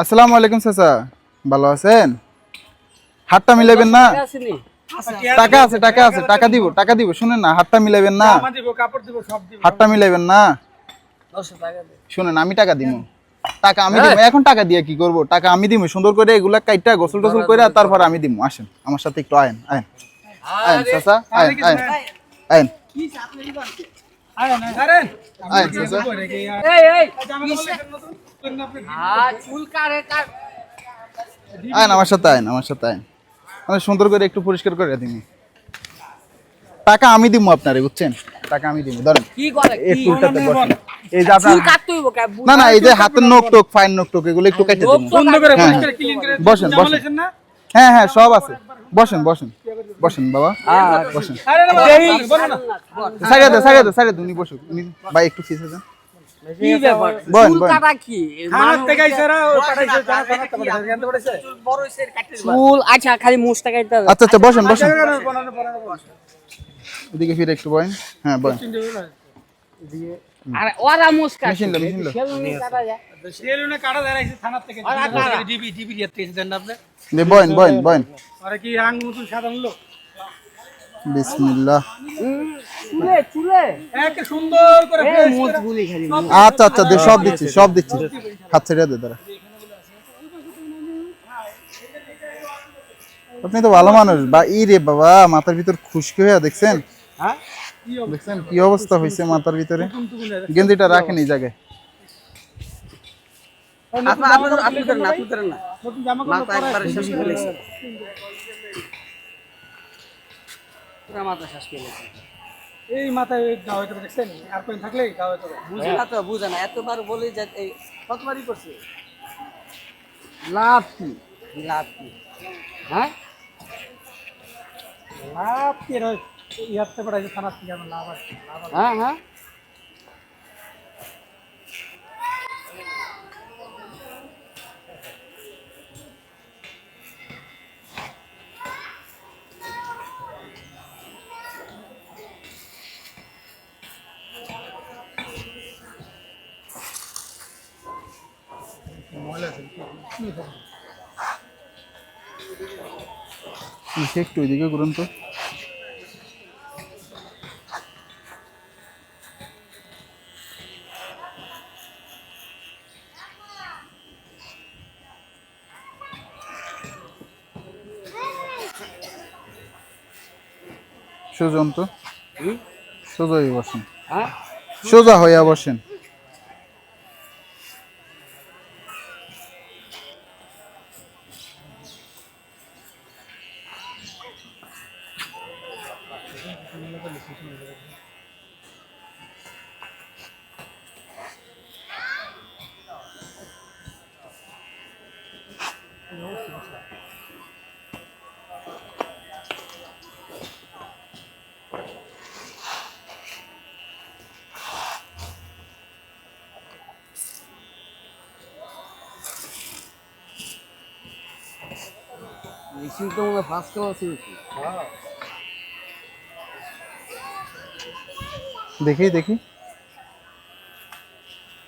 আসসালামু আলাইকুম চাচা। ভালো আছেন? হাতটা মিলাবেন না? টাকা আছে টাকা আছে টাকা দিব টাকা দিব। শুনেন না হাতটা মিলাবেন না? জামা দিব কাপড় দিব সব দিব। হাতটা মিলাবেন না? শুনেন আমি টাকা দিব। টাকা আমি দিব। এখন টাকা দিয়ে কি করব? টাকা আমি দিব সুন্দর করে এগুলা কাইটা গোসল টোসল করে তারপর আমি দিব। আসেন আমার সাথে একটু আয়েন আয়েন। আয়েন চাচা আয়েন আয়েন আয়েন। আয়েন আমার সাথে আয়েন আমার সাথে আয়েন মানে সুন্দর করে একটু পরিষ্কার করে দিন টাকা আমি দিব আপনারে বুঝছেন? টাকা আমি দিব ধরেন। কি এই টুলটাতে বসেন। এই যে আপনার চুল কাটতে হইব কা? না না এই যে হাতের নখ টোক ফাইন নখ টোক এগুলো একটু কেটে দিন হ্যাঁ, করে বসেন, বসেন। হ্যাঁ হ্যাঁ সব আছে। বসেন বসেন বসেন বাবা। বসেন। সারিয়ে দে সারিয়ে দে সারিয়ে দে উনি বসুক। উনি ভাই একটু ফিসে যান আচ্ছা খালি মুছটা কাটতে আচ্ছা আচ্ছা বসেন বসেন। এদিকে ফিরে একটু বয়েন হ্যাঁ বয়েন আর ওরা মেশিন লো মেশিন লো কাটা যায়। সেলুনে কাটা দাঁড়াইছে থানার থেকে ডিবি ডিবি দেন আপনি? দে বয়েন বয়েন বয়েন। আরে কি আং মতন সাধারণ লোক বিসমিল্লাহ। চুলে চুলে। একে সুন্দর করে আচ্ছা আচ্ছা দে সব দিচ্ছি সব দিচ্ছি। হাত ছেড়ে দে দাঁড়া। আপনি তো ভালো মানুষ। বা ই রে বাবা মাথার ভিতর খুশকি হয়ে দেখছেন? হ্যাঁ? দেখছেন কি অবস্থা হয়েছে মাথার ভিতরে। গেঞ্জিটা রাখেন এই জায়গায়। মাথায় গাওয়া হইতে দেখছেন? আর কোন থাকলে গাওয়া হইতে বুঝে না তো বুঝে না। এতবার বলি যে এই কতবারই করছে? লাভ কি? লাভ কি? হ্যাঁ? লাভ কি রে ইয়াতে পাঠাইছে থানার থেকে আমার লাভ আছে। হ্যাঁ হ্যাঁ। একটু ওইদিকে ঘুরুন তো। সোজা হয়ে বসেন। হ্যাঁ? সোজা হইয়া বসেন। মেশিন তো মনে ফার্স্ট দেখি দেখি।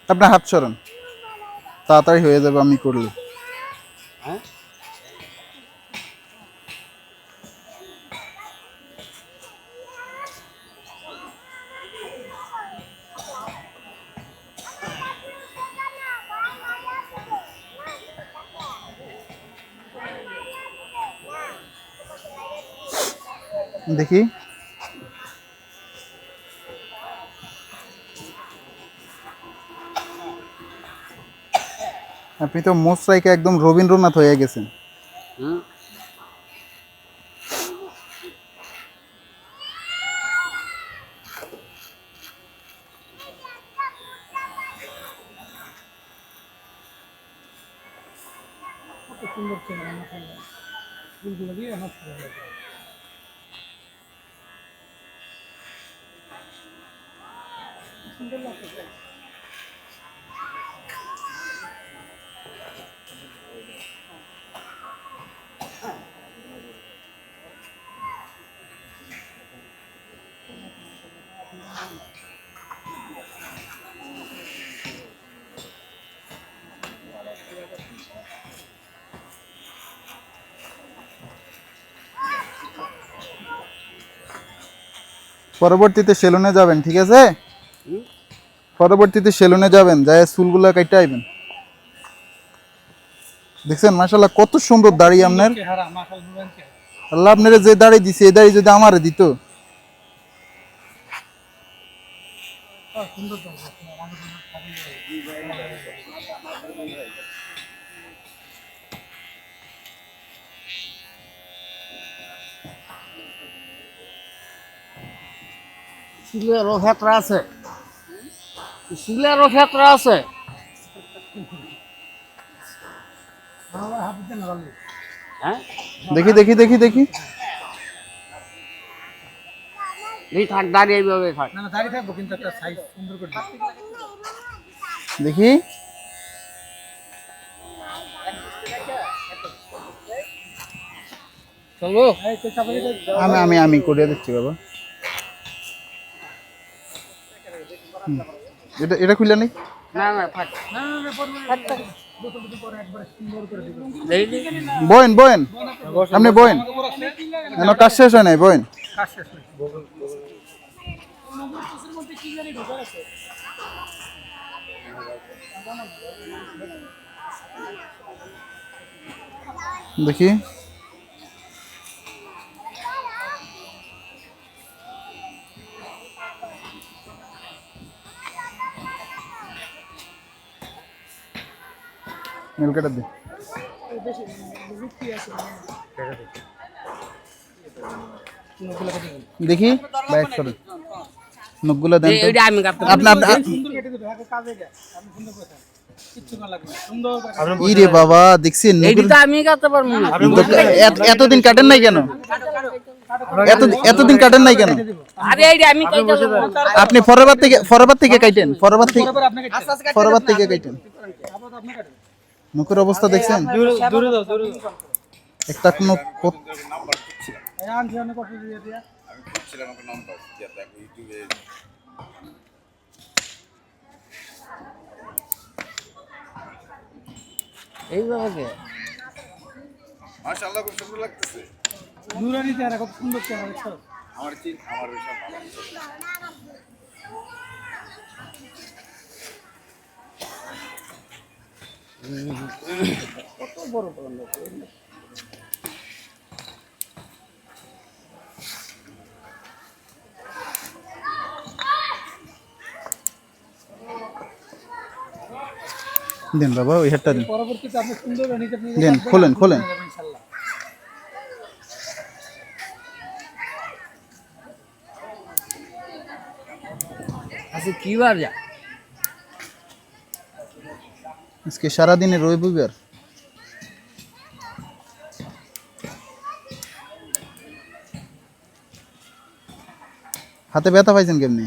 আপনার হাত সরান। তাড়াতাড়ি হয়ে যাবে আমি করলে দেখি। আপনি তো মোস্ট একদম রবীন্দ্রনাথ হয়ে গেছেন। হুম কত সুন্দর ছিল রান্না করলে ফুলগুলো দিয়ে নষ্ট হয়ে গেছে সুন্দর লাগছে পরবর্তীতে সেলুনে যাবেন ঠিক আছে? পরবর্তীতে সেলুনে যাবেন যায় চুলগুলো কাটতে আইবেন। দেখছেন মাশাল্লাহ কত সুন্দর দাড়ি আপনার। আল্লাহ আপনার যে দাড়ি দিছে এই দাড়ি যদি আমারে দিত। সুন্দর চুলেরও ক্ষেত্রে আছে। চুলেরও ক্ষেত্রে আছে। হ্যাঁ? দেখি দেখি দেখি দেখি। এই থাক দাঁড়িয়ে এইভাবে থাক। না না দাঁড়িয়ে থাকব কিন্তু একটা সাইজ সুন্দর করে দেখি। আমি আমি আমি করে দিচ্ছি বাবা হুম। এটা এটা খুলে নেই না না থাক। বয়েন বয়েন। আপনি বয়েন। আছে কাজ শেষ হয় নাই বয়েন। দেখি। নীল কাটার দিন দেখি বাইক সরেন নখগুলো দেন তো। এইটা আমি কাটতে আপনি আপনি সুন্দর কেটে দেবে আগে কাজে যা আপনি সুন্দর করে থাকেন। কিচ্ছু না লাগবে না। সুন্দর করে কাটবেন। ই রে বাবা দেখছেন এতদিন কাটেন নাই কেন এত এতদিন কাটেন নাই কেন আপনি ফরবার থেকে ফরবার থেকে কাটেন ফরবার থেকে ফরবার থেকে কাটেন মুখের অবস্থা দেখছেন? দূরে দূরে দাও দূরে দাও। একটা কোনো এইভাবে মাশাআল্লাহ খুব সুন্দর লাগতেছে। নুরানি চেহারা কত সুন্দর চেহারা আমার চিন আমার ওইসব ভালো লাগছে। দেন বাবা ওই হেডটা দিন পরবর্তীতে আপনি সুন্দর দেন খোলেন খোলেন। আচ্ছা কি বার যা আজকে সারাদিনে রবিবার হাতে ব্যথা পাইছেন কেমনি?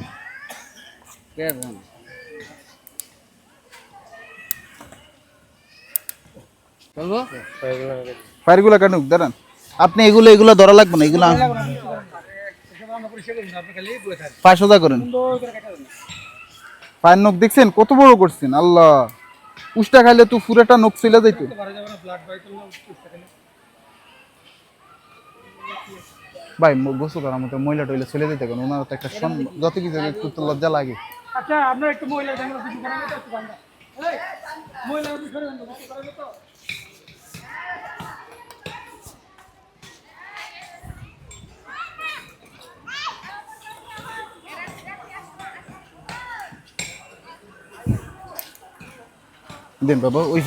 ফায়ারগুলো কাটুক দাঁড়ান। আপনি এগুলো এগুলো ধরা লাগবে না এগুলো সোজা করেন। পায়ের নখ দেখছেন? কত বড় করছেন আল্লাহ। উষ্টা খাইলে তো পুরাটা নখ ফেলে যাইত। ভাই গোসল করার মতো মহিলা টইলে চলে যেতে কেন? ওনার তো একটা যত কিছু একটু লজ্জা লাগে। আচ্ছা আপনার একটু দেখেন কিছু করাবে তো একটু বান্ধা এই মহিলা একটু সরে যান তো, কিছু করাবে তো দেন বাবা ওই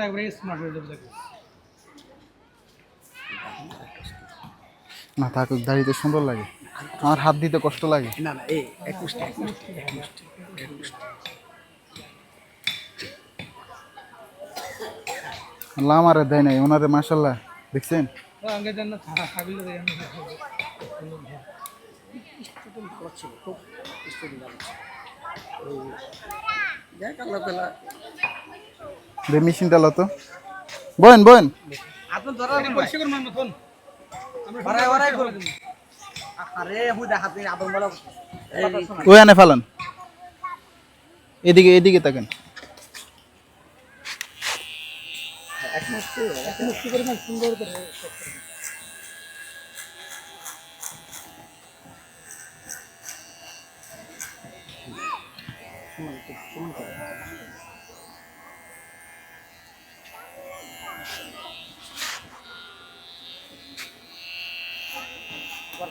একবারে স্মার্ট হয়ে যাবে না দাড়িতে সুন্দর লাগে। আমার হাত দিতে কষ্ট লাগে। না না এই একুশটা আল্লাহ আমারে দেয় নাই ওনারে মাসাল্লাহ দেখছেন তো আগে দেন না খা- খাবিলে দেন না। দেখ আল্লাহ তালা দে মেশিনটা লতো বয়েন বয়েন আপনি ধরা এটা পরিষ্কার করুন মামা, বাড়াই বাড়াই করুন আরে হুই দেখাতে আদম বলা ওই আনে ফালান। এদিকে এদিকে তাকান। করে না সুন্দর করে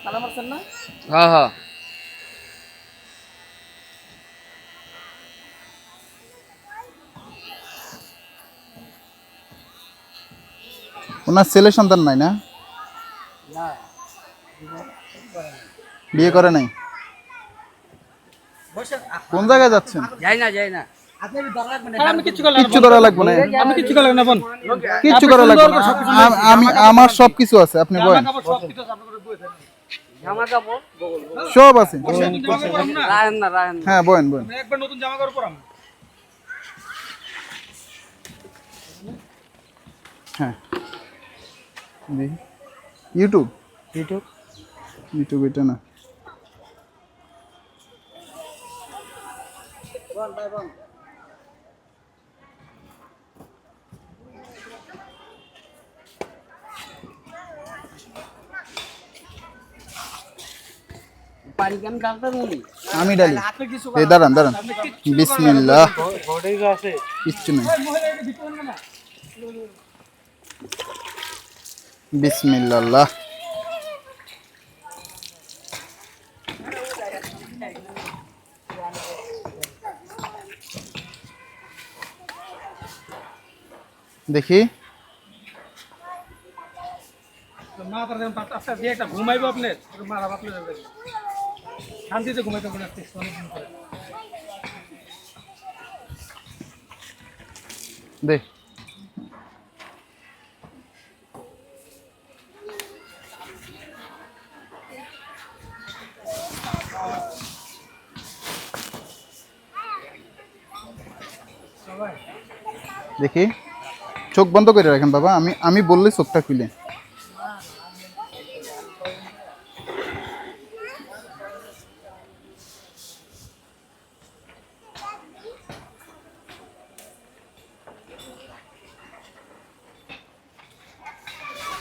তালা মারছেন না? হ্যাঁ হ্যাঁ। ওনার ছেলে সন্তান নাই না? বিয়ে করে নাই? কোন জায়গায় যাচ্ছেন? যাই না যাই না। আপনি একটু দরকার লাগবে না আমি কিছু করলাম কিচ্ছু করা লাগবে না। আমি কিছু করলাম না বোন। কিচ্ছু করা লাগবে না। আম- আমার সব কিছু আছে আপনি বলেন। সব আছে, হ্যাঁ বলেন বলেন। আমি একবার নতুন জামা কাপড় পরাম হ্যাঁ। ইউটিউব ইউটিউব ইউটিউব এটা না। আমি ডালি। দাঁড়ান দাঁড়ান। বিসমিল্লাহ। কিচ্ছু নেই। বিসমিল্লাহ। দেখি। মা তার যেমন আপনার দিয়ে একটা ঘুমাইবো আপনি মারা বাপলে যাবে শান্তিতে ঘুমাইতে পারেন আজকে অনেকদিন পরে দে দেখি। চোখ বন্ধ করে রাখেন বাবা, আমি আমি বললে চোখটা খুলে।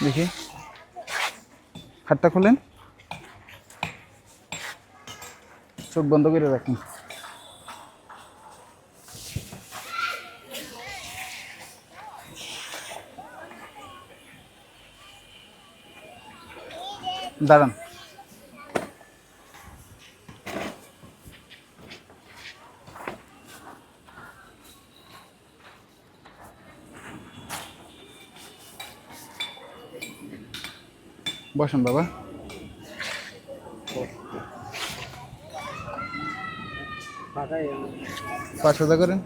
দেখি। হাতটা খুলেন। চোখ বন্ধ করে রাখুন। দাঁড়ান বসেন বাবা পাঁচ হাজার করেন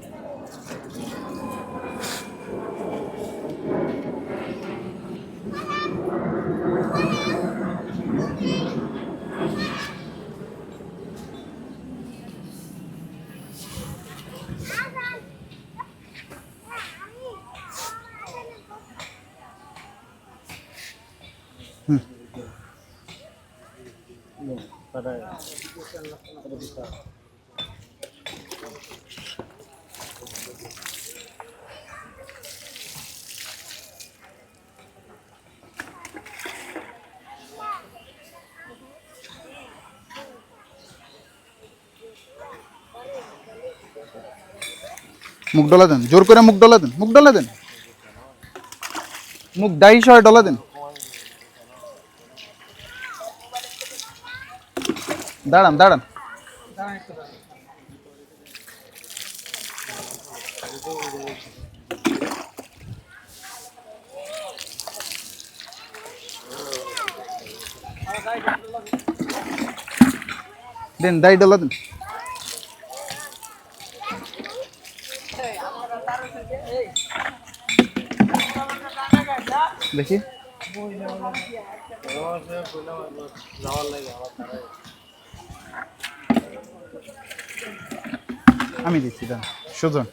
মুখ ডলা দেন, জোর করে মুখ ডলা দেন, মুখ ডলা দেন। মুখ ডাই সহ ডলা দেন। দাঁড়ান দাঁড়ান। দেন দাই ডলা দেন দেখি আমি দিচ্ছি দান সুজন।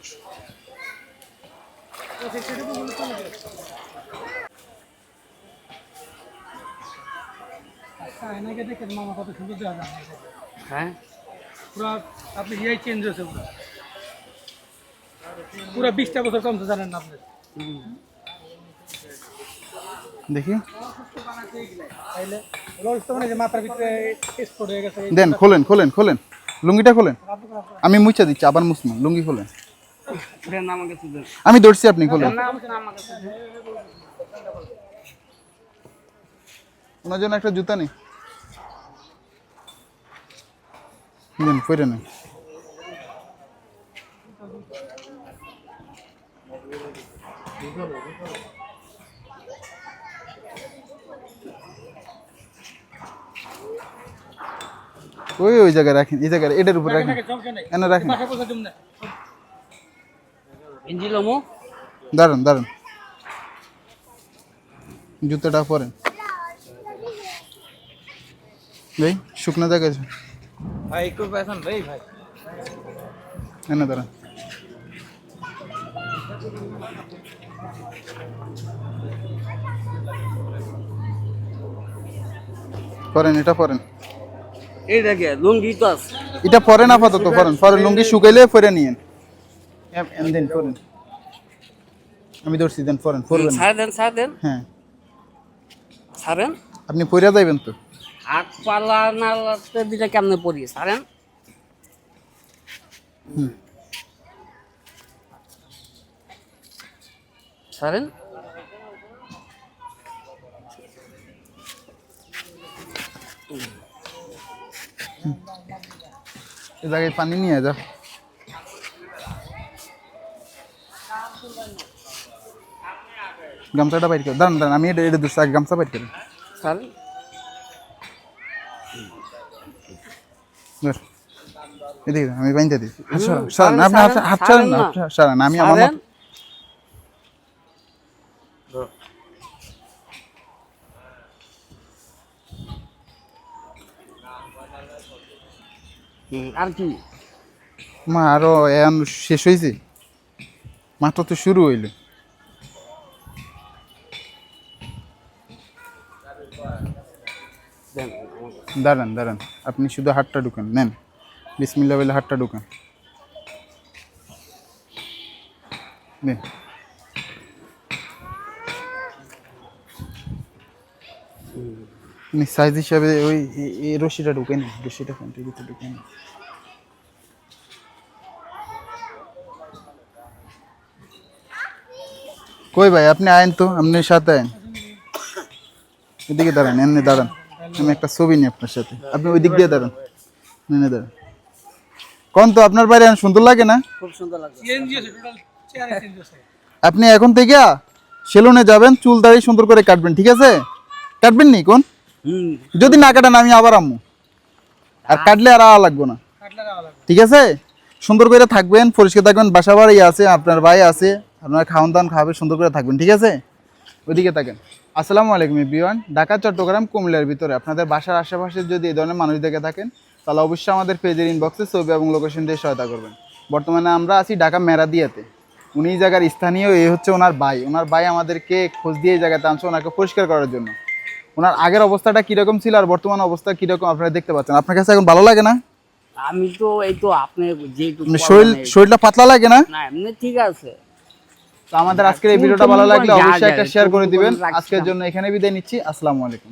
আচ্ছা, এনাকে দেখেন মামা কত সুন্দর দেওয়া যায় হ্যাঁ? পুরো আপনি ইয়াই চেঞ্জ হয়েছে পুরো। পুরো বিশটা বছর কম তো জানেন না আপনি। দেখি। তাইলে রোলস তো যে মাথার ভিতরে স্পট হয়ে গেছে দেন খোলেন খোলেন খোলেন। লুঙ্গিটা খোলেন? আমি মুছা দিচ্ছি, আবার মুসমা লুঙ্গি খোলেন। আমি ধরছি আপনি, খোলেন। ওনার জন্য একটা জুতা নেই। নেন। ওই ওই জায়গায় রাখেন এই জায়গায় এটার উপর রাখেন। এনে রাখেন। ইঞ্জি লমু? দাঁড়ান দাঁড়ান। জুতোটা পরেন। ভাই শুকনো জায়গা ভাই একটু পেছন ভাই। ভাই এনে দাঁড়ান। পরেন এটা পরেন। এই দেখে লুঙ্গি তো আছে। এটা পরেন আপাতত পরেন পরে লুঙ্গি শুকাইলে পরে নিয়েন। এম- এম দেন পরেন আমি ধরছি দেন পরেন পরবেন ছাড় দেন ছাড় দেন। হ্যাঁ। ছাড়েন? আপনি পইরা যাইবেন তো? হাত পালা না লাগতে দিলে কেমনে পড়ি? ছাড়েন। ছাড়েন। এ জায়গায় পানি নিয়ে যা। গামছাটা বাইর করে। দাঁড়ান দাঁড়ান আমি এটা এটা দিচ্ছি গামছা বাইর করি। ছাড়েন এদিকে আমি বাইন্দা দিচ্ছি সারান আপনি হাত ছাড়েন না আপনি আমি আমার আর কি? মা, আরও এখন শেষ হয়েছে মাত্র তো শুরু হইল। দাঁড়ান দাঁড়ান। আপনি শুধু হাতটা ঢুকান, নেন। বিসমিল্লা বলে হাতটা ঢুকান। নেন। সাইজ হিসাবে ওই রশিটা ঢুকে নেন রশিটা ফ্যান্টের ভিতরে ঢুকে নেন কই ভাই আপনি আয়েন তো আপনি সাথে আয়েন এদিকে দাঁড়ান এমনি দাঁড়ান। আমি একটা ছবি নিই আপনার সাথে। আপনি ওই দিক দিয়ে দাঁড়ান। এনে দাঁড়ান। কোন তো আপনার বাড়ি এখন সুন্দর লাগে না? খুব সুন্দর লাগছে সিএনজি আছে টোটাল চেয়ারে সিএনজি আছে। আপনি এখন থেকে সেলুনে যাবেন চুল দাড়ি সুন্দর করে কাটবেন ঠিক আছে? কাটবেন নি কোন? যদি না কাটেন, আমি আবার আম্মু। আর কাটলে আর আওয়া লাগবো না। ঠিক আছে? সুন্দর করে থাকবেন, পরিষ্কার থাকবেন বাসা বাড়ি আছে, আপনার ভাই আছে, আপনার খাওয়ান দাওয়ান খাবে, সুন্দর করে থাকবেন, ঠিক আছে? ওইদিকে থাকেন। আসসালামু আলাইকুম বিওয়ান ঢাকা, চট্টগ্রাম, কুমিল্লার ভিতরে। আপনাদের বাসার আশেপাশে যদি এই ধরনের মানুষ দেখে থাকেন, তাহলে অবশ্যই আমাদের পেজের ইনবক্সে ছবি এবং লোকেশন দিয়ে সহায়তা করবেন। বর্তমানে আমরা আছি ঢাকা মেরাদিয়াতে। উনি এই জায়গার স্থানীয় এই হচ্ছে ওনার ভাই। ওনার ভাই আমাদেরকে খোঁজ দিয়ে এই জায়গাতে আনছে, ওনাকে পরিষ্কার করার জন্য। ওনার আগের অবস্থাটা কীরকম ছিল আর বর্তমান অবস্থা কীরকম আপনারা দেখতে পাচ্ছেন? আপনার কাছে এখন ভালো লাগে না? আমি তো এই তো আপনি যেটুকু মানে শরীর শরীরটা পাতলা লাগে না? না এমনি ঠিক আছে। তো আমাদের আজকের এই ভিডিওটা ভালো লাগলে যা অবশ্যই একটা শেয়ার করে দিবেন। আজকের জন্য এখানে বিদায় নিচ্ছি। আসসালামু আলাইকুম।